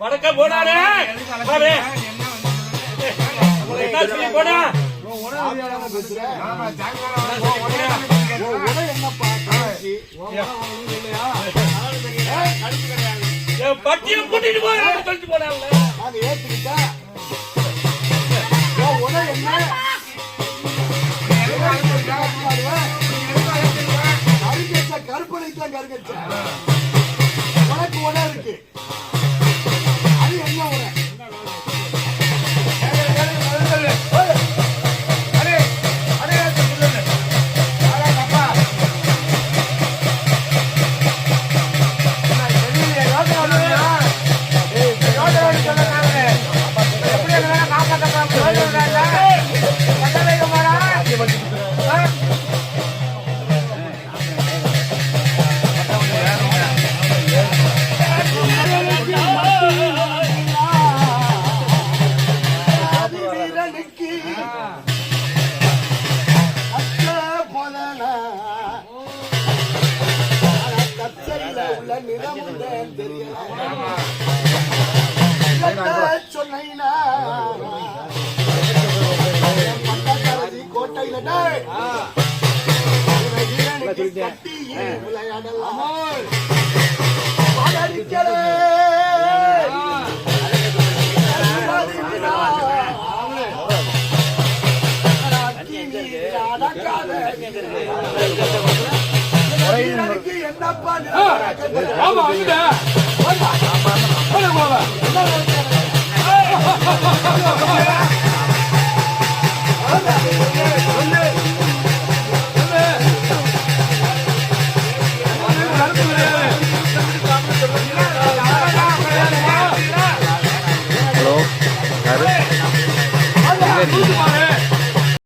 வணக்கம் போடாரு போடா. பட்டியம் கூட்டிட்டு போறாங்க சொல்லிட்டு போனாங்க அது ஏத்துக்கிட்டா உடல் என்ன கருப்பனைத்தான் கருங்கச்சா அன்னைக்கு உள்ள நிறம் தெரியல சொன்னா கோட்டையில கட்டி விளையாடலாம் ஹலோ யாரு?